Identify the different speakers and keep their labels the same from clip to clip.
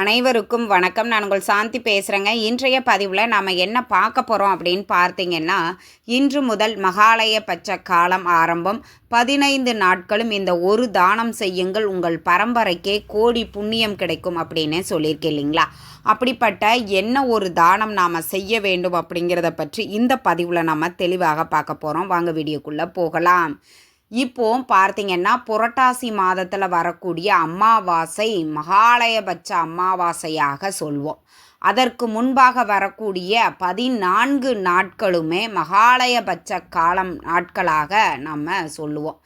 Speaker 1: அனைவருக்கும் வணக்கம். நான் உங்கள் சாந்தி பேசுகிறேங்க இன்றைய பதிவில் நாம் என்ன பார்க்க போகிறோம் அப்படின்னு பார்த்தீங்கன்னா இன்று முதல் மகாலய பட்ச காலம் ஆரம்பம். பதினைந்து நாட்களும் இந்த ஒரு தானம் செய்யுங்கள். உங்கள் பரம்பரைக்கே கோடி புண்ணியம் கிடைக்கும் அப்படின்னு சொல்லியிருக்கேன் இல்லைங்களா? அப்படிப்பட்ட என்ன ஒரு தானம் நாம் செய்ய வேண்டும் அப்படிங்கிறத பற்றி இந்த பதிவில் நம்ம தெளிவாக பார்க்க போகிறோம் வாங்க வீடியோக்குள்ளே போகலாம். இப்போ பார்த்தீங்கன்னா புரட்டாசி மாதத்தில் வரக்கூடிய அமாவாசை மகாலயபட்ச அமாவாசையாக சொல்வோம். அதற்கு முன்பாக வரக்கூடிய பதினான்கு நாட்களுமே மகாலயபட்ச காலம் நாட்களாக நம்ம சொல்லுவோம்.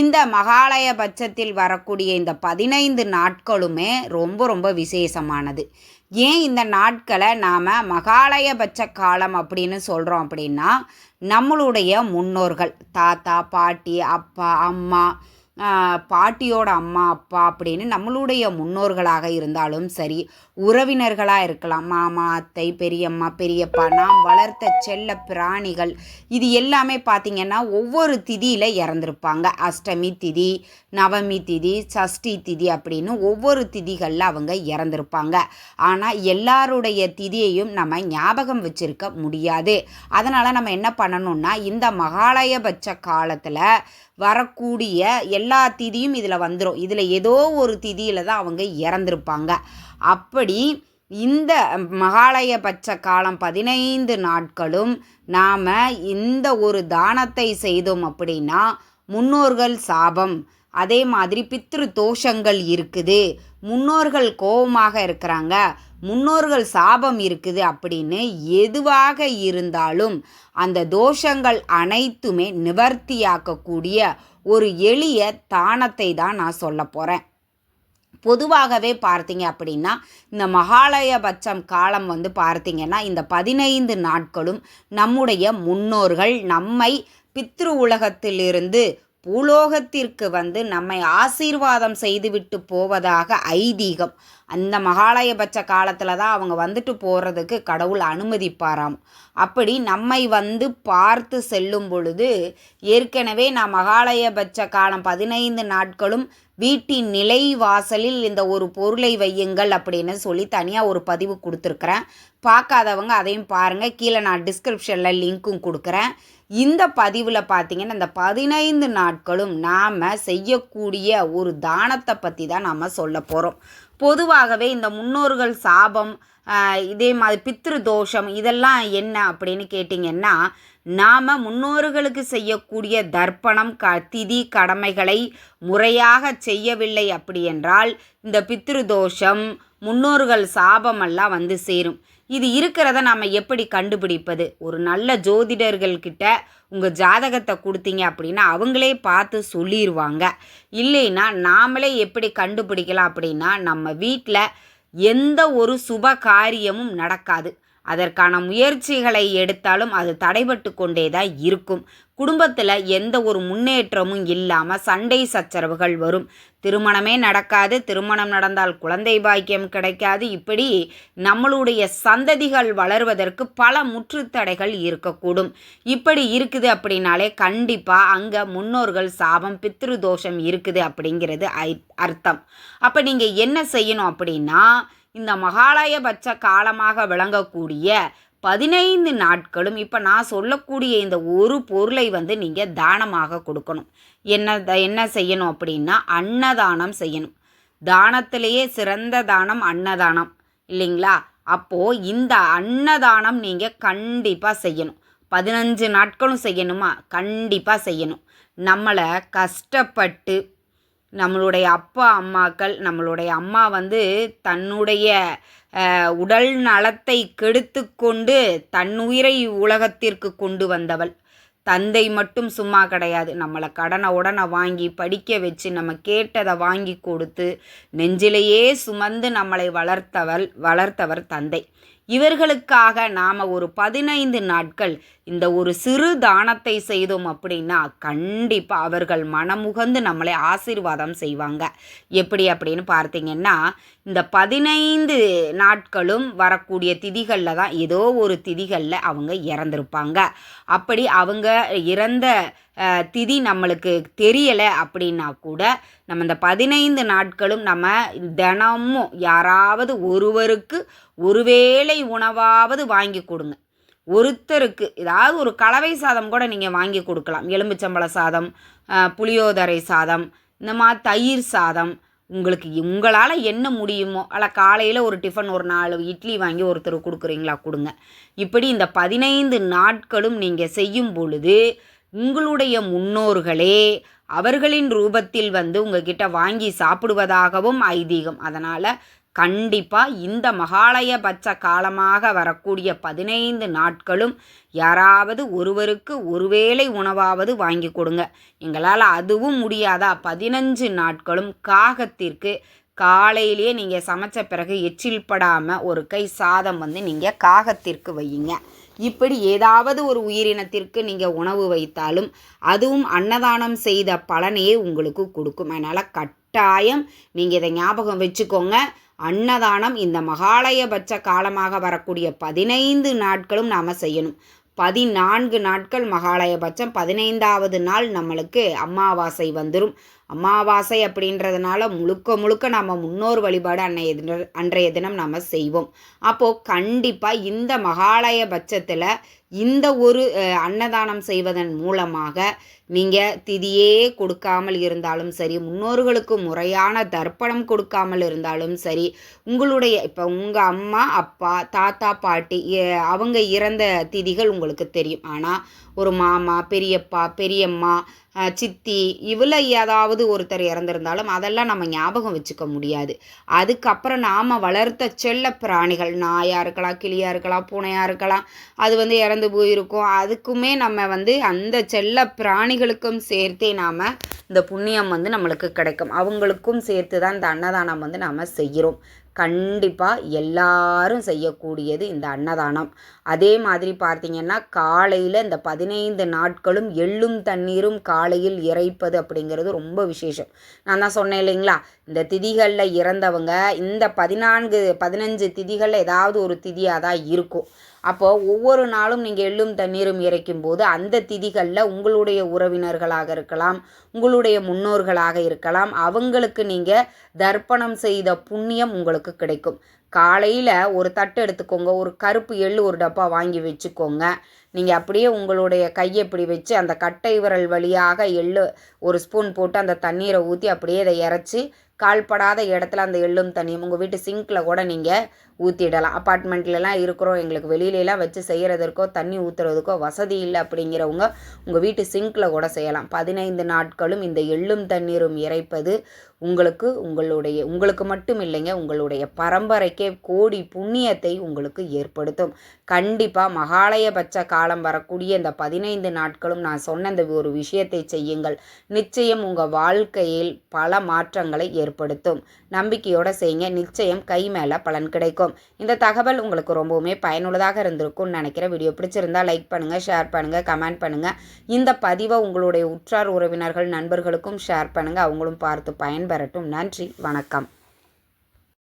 Speaker 1: இந்த மகாலயபட்சத்தில் வரக்கூடிய இந்த பதினைந்து நாட்களுமே ரொம்ப ரொம்ப விசேஷமானது. ஏன் இந்த நாட்களை நாம் மகாலயபட்ச காலம் அப்படின்னு சொல்கிறோம் அப்படின்னா நம்மளுடைய முன்னோர்கள் தாத்தா பாட்டி அப்பா அம்மா பாட்டியோட அம்மா அப்பா அப்படின்னு நம்மளுடைய முன்னோர்களாக இருந்தாலும் சரி உறவினர்களாக இருக்கலாம். மாமா அத்தை பெரியம்மா பெரியப்பா நாம் வளர்த்த செல்ல பிராணிகள் இது எல்லாமே பார்த்திங்கன்னா ஒவ்வொரு திதியில் இறந்துருப்பாங்க. அஷ்டமி திதி நவமி திதி சஷ்டி திதி அப்படின்னு ஒவ்வொரு திதிகளில் அவங்க இறந்துருப்பாங்க. ஆனால் எல்லாருடைய திதியையும் நம்ம ஞாபகம் வச்சுருக்க முடியாது. அதனால் நம்ம என்ன பண்ணணும்னா இந்த மகாலயபட்ச காலத்தில் வரக்கூடிய எல்லா திதியும் இதில் வந்துடும் இதில் ஏதோ ஒரு திதியில் தான் அவங்க இறந்துருப்பாங்க. அப்படி இந்த மகாலயபட்ச காலம் பதினைந்து நாட்களும் நாம் இந்த ஒரு தானத்தை செய்தோம் அப்படின்னா முன்னோர்கள் சாபம். அதே மாதிரி பித்ரு தோஷங்கள் இருக்குது. முன்னோர்கள் கோபமாக இருக்கிறாங்க. முன்னோர்கள் சாபம் இருக்குது அப்படின்னு எதுவாக இருந்தாலும் அந்த தோஷங்கள் அனைத்துமே நிவர்த்தியாக்கக்கூடிய ஒரு எளிய தானத்தை தான் நான் சொல்ல போகிறேன் பொதுவாகவே பார்த்தீங்க அப்படின்னா இந்த மகாலயபட்சம் காலம் வந்து பார்த்தீங்கன்னா இந்த பதினைந்து நாட்களும் நம்முடைய முன்னோர்கள் நம்மை பித்ரு உலகத்திலிருந்து பூலோகத்திற்கு வந்து நம்மை ஆசீர்வாதம் செய்துவிட்டு போவதாக ஐதீகம். அந்த மகாலயபட்ச காலத்தில் தான் அவங்க வந்துட்டு போகிறதுக்கு கடவுள் அனுமதிப்பாராம். அப்படி நம்மை வந்து பார்த்து செல்லும் பொழுது ஏற்கனவே நான் மகாலயபட்ச காலம் பதினைந்து நாட்களும் வீட்டின் நிலை வாசலில் இந்த ஒரு பொருளை வையுங்கள் அப்படின்னு சொல்லி தனியாக ஒரு பதிவு கொடுத்துருக்குறேன். பார்க்காதவங்க அதையும் பாருங்கள் கீழே நான் டிஸ்கிரிப்ஷனில் லிங்க்கும் கொடுக்குறேன். இந்த பதிவில் பார்த்தீங்கன்னா இந்த பதினைந்து நாட்களும் நாம் செய்யக்கூடிய ஒரு தானத்தை பற்றி தான் நாம் சொல்ல போகிறோம் பொதுவாகவே இந்த முன்னோர்கள் சாபம் இதே மாதிரி பித்ரு தோஷம் இதெல்லாம் என்ன அப்படின்னு கேட்டிங்கன்னா நாம் முன்னோர்களுக்கு செய்யக்கூடிய தர்ப்பணம் க திதி கடமைகளை முறையாக செய்யவில்லை அப்படி என்றால் இந்த பித்ரு தோஷம் முன்னோர்கள் சாபமெல்லாம் வந்து சேரும். இது இருக்கிறத நாம் எப்படி கண்டுபிடிப்பது? ஒரு நல்ல ஜோதிடர்கள்கிட்ட உங்கள் ஜாதகத்தை கொடுத்தீங்க அப்படின்னா அவங்களே பார்த்து சொல்லிடுவாங்க இல்லைன்னா நாமளே எப்படி கண்டுபிடிக்கலாம் அப்படின்னா நம்ம வீட்டில் எந்த ஒரு சுப காரியமும் நடக்காது. அதற்கான முயற்சிகளை எடுத்தாலும் அது தடைபட்டு கொண்டே தான் இருக்கும். குடும்பத்தில் எந்த ஒரு முன்னேற்றமும் இல்லாமல் சண்டை சச்சரவுகள் வரும். திருமணமே நடக்காது திருமணம் நடந்தால் குழந்தை பாக்கியம் கிடைக்காது. இப்படி நம்மளுடைய சந்ததிகள் வளர்வதற்கு பல முற்றுத்தடைகள் இருக்கக்கூடும். இப்படி இருக்குது அப்படின்னாலே கண்டிப்பாக அங்கே முன்னோர்கள் சாபம் பித்ரு தோஷம் இருக்குது அப்படிங்கிறது அர்த்தம். அப்போ நீங்கள் என்ன செய்யணும் அப்படின்னா இந்த மகாலயபட்ச காலமாக விளங்கக்கூடிய பதினைந்து நாட்களும் இப்போ நான் சொல்லக்கூடிய இந்த ஒரு பொருளை வந்து நீங்கள் தானமாக கொடுக்கணும். என்ன என்ன செய்யணும் அப்படின்னா அன்னதானம் செய்யணும். தானத்திலேயே சிறந்த தானம் அன்னதானம் இல்லைங்களா? அப்போது இந்த அன்னதானம் நீங்கள் கண்டிப்பாக செய்யணும். பதினஞ்சு நாட்களும் செய்யணுமா? கண்டிப்பாக செய்யணும். நம்மளை கஷ்டப்பட்டு நம்மளுடைய அப்பா அம்மாக்கள் நம்மளுடைய அம்மா வந்து தன்னுடைய உடல் நலத்தை கெடுத்து கொண்டு தன்னுயிரை உலகத்திற்கு கொண்டு வந்தவள். தந்தை மட்டும் சும்மா கிடையாது. நம்மளை கடனை உடனே வாங்கி படிக்க வச்சு நம்ம கேட்டதை வாங்கி கொடுத்து நெஞ்சிலேயே சுமந்து நம்மளை வளர்த்தவள் வளர்த்தவர் தந்தை. இவர்களுக்காக நாம் ஒரு பதினைந்து நாட்கள் இந்த ஒரு சிறு தானத்தை செய்தோம் அப்படின்னா கண்டிப்பாக அவர்கள் மனமுகந்து நம்மளை ஆசீர்வாதம் செய்வாங்க. எப்படி அப்படின்னு பார்த்தீங்கன்னா இந்த பதினைந்து நாட்களும் வரக்கூடிய திதிகளில் தான் ஏதோ ஒரு திதிகளில் அவங்க இறந்துருப்பாங்க. அப்படி அவங்க இறந்த திதி நம்மளுக்கு தெரியலை அப்படின்னா கூட நம்ம இந்த பதினைந்து நாட்களும் நம்ம தினமும் யாராவது ஒருவருக்கு ஒருவேளை உணவாவது வாங்கி கொடுங்க. ஒருத்தருக்கு ஏதாவது ஒரு கலவை சாதம் கூட நீங்கள் வாங்கி கொடுக்கலாம். எலும்புச்சம்பள சாதம் புளியோதரை சாதம் இந்த மாதிரி தயிர் சாதம். உங்களுக்கு உங்களால் என்ன முடியுமோ அல்ல காலையில் ஒரு டிஃபன் ஒரு நாலு இட்லி வாங்கி ஒருத்தர் கொடுக்குறீங்களா கொடுங்க. இப்படி இந்த பதினைந்து நாட்களும் நீங்கள் செய்யும் பொழுது உங்களுடைய முன்னோர்களே அவர்களின் ரூபத்தில் வந்து உங்ககிட்ட வாங்கி சாப்பிடுவதாகவும் ஐதீகம். அதனால் கண்டிப்பாக இந்த மகாலயபட்ச காலமாக வரக்கூடிய பதினைந்து நாட்களும் யாராவது ஒருவருக்கு ஒருவேளை உணவாவது வாங்கி கொடுங்க. எங்களால் அதுவும் முடியாதா? பதினஞ்சு நாட்களும் காகத்திற்கு காலையிலேயே நீங்கள் சமைச்ச பிறகு எச்சில் படாமல் ஒரு கை சாதம் வந்து நீங்கள் காகத்திற்கு வையுங்க. இப்படி ஏதாவது ஒரு உயிரினத்திற்கு நீங்கள் உணவு வைத்தாலும் அதுவும் அன்னதானம் செய்த பலனையே உங்களுக்கு கொடுக்கும். அதனால் கட்டாயம் நீங்கள் இதை ஞாபகம் வச்சுக்கோங்க. அன்னதானம் இந்த மகாலயபட்ச காலமாக வரக்கூடிய பதினைந்து நாட்களும் நாம் செய்யணும். பதினான்கு நாட்கள் மகாலயபட்சம் பதினைந்தாவது நாள் நம்மளுக்கு அமாவாசை வந்துடும் அமாவாசை அப்படின்றதுனால முழுக்க முழுக்க நம்ம முன்னோர் வழிபாடு அன்னைய அன்றைய தினம் நம்ம செய்வோம். அப்போது கண்டிப்பாக இந்த மகாலய பட்சத்தில் இந்த ஒரு அன்னதானம் செய்வதன் மூலமாக நீங்கள் திதியே கொடுக்காமல் இருந்தாலும் சரி முன்னோர்களுக்கு முறையான தர்ப்பணம் கொடுக்காமல் இருந்தாலும் சரி உங்களுடைய இப்போ உங்கள் அம்மா அப்பா தாத்தா பாட்டி அவங்க இறந்த திதிகள் உங்களுக்கு தெரியும். ஆனால் ஒரு மாமா பெரியப்பா பெரியம்மா சித்தி இவ்வளோ ஏதாவது ஒருத்தர் இறந்துருந்தாலும் அதெல்லாம் நம்ம ஞாபகம் வச்சுக்க முடியாது. அதுக்கப்புறம் நாம் வளர்த்த செல்ல பிராணிகள் நாயாக இருக்கலாம் கிளியாக இருக்கலாம் பூனையாக இருக்கலாம் அது வந்து இறந்து போயிருக்கும். அதுக்குமே நம்ம வந்து அந்த செல்ல பிராணிகளுக்கும் சேர்த்தே நாம் இந்த புண்ணியம் வந்து நம்மளுக்கு கிடைக்கும். அவங்களுக்கும் சேர்த்து தான் இந்த அன்னதானம் வந்து நாம் செய்கிறோம். கண்டிப்பாக எல்லாரும் செய்யக்கூடியது இந்த அன்னதானம். அதே மாதிரி பார்த்தீங்கன்னா காலையில் இந்த பதினைந்து நாட்களும் எள்ளும் தண்ணீரும் காலையில் இறைப்பது அப்படிங்கிறது ரொம்ப விசேஷம். நான் தான் சொன்னேன் இல்லைங்களா? இந்த திதிகளில் இறந்தவங்க இந்த பதினான்கு பதினஞ்சு திதிகளில் ஏதாவது ஒரு திதியாக தான் இருக்கும். அப்போது ஒவ்வொரு நாளும் நீங்கள் எள்ளும் தண்ணீரும் இறைக்கும் போது அந்த திதிகளில் உங்களுடைய உறவினர்களாக இருக்கலாம் உங்களுடைய முன்னோர்களாக இருக்கலாம் அவங்களுக்கு நீங்கள் தர்ப்பணம் செய்த புண்ணியம் உங்களுக்கு கிடைக்கும். காலையில் ஒரு தட்டு எடுத்துக்கோங்க ஒரு கருப்பு எள்ளு ஒரு டப்பா வாங்கி வச்சுக்கோங்க. நீங்கள் அப்படியே உங்களுடைய கையை இப்படி வச்சு அந்த கட்டை விரல் வழியாக எள்ளு ஒரு ஸ்பூன் போட்டு அந்த தண்ணீரை ஊற்றி அப்படியே அதை இறச்சி கால்படாத இடத்துல அந்த எள்ளும் தண்ணியும் உங்கள் வீட்டு சிங்க்கில் கூட நீங்கள் ஊற்றிடலாம் அப்பார்ட்மெண்ட்லலாம் இருக்கிறோம் எங்களுக்கு வெளியிலலாம் வச்சு செய்கிறதற்கோ தண்ணி ஊற்றுறதுக்கோ வசதி இல்லை அப்படிங்கிறவங்க உங்கள் வீட்டு சிங்க்கில் கூட செய்யலாம். பதினைந்து நாட்களும் இந்த எள்ளும் தண்ணீரும் இறைப்பது உங்களுக்கு உங்களுடைய உங்களுக்கு மட்டும் இல்லைங்க உங்களுடைய பரம்பரைக்கே கோடி புண்ணியத்தை உங்களுக்கு ஏற்படுத்தும். கண்டிப்பாக மகாலயபட்ச காலம் வரக்கூடிய இந்த பதினைந்து நாட்களும் நான் சொன்ன இந்த ஒரு விஷயத்தை செய்யுங்கள். நிச்சயம் உங்கள் வாழ்க்கையில் பல மாற்றங்களை ஏற்படுத்தும். நம்பிக்கையோட செய்யுங்க. நிச்சயம் கை மேலே பலன் கிடைக்கும். இந்த தகவல் உங்களுக்கு ரொம்பவுமே பயனுள்ளதாக இருந்திருக்கும்னு நினைக்கிறேன். வீடியோ பிடிச்சிருந்தா லைக் பண்ணுங்கள் ஷேர் பண்ணுங்கள் கமெண்ட் பண்ணுங்கள் இந்த பதிவை உங்களுடைய உற்றார் உறவினர்கள் நண்பர்களுக்கும் ஷேர் பண்ணுங்கள் அவங்களும் பார்த்து பயன் பயன்பெறட்டும் நன்றி. வணக்கம்.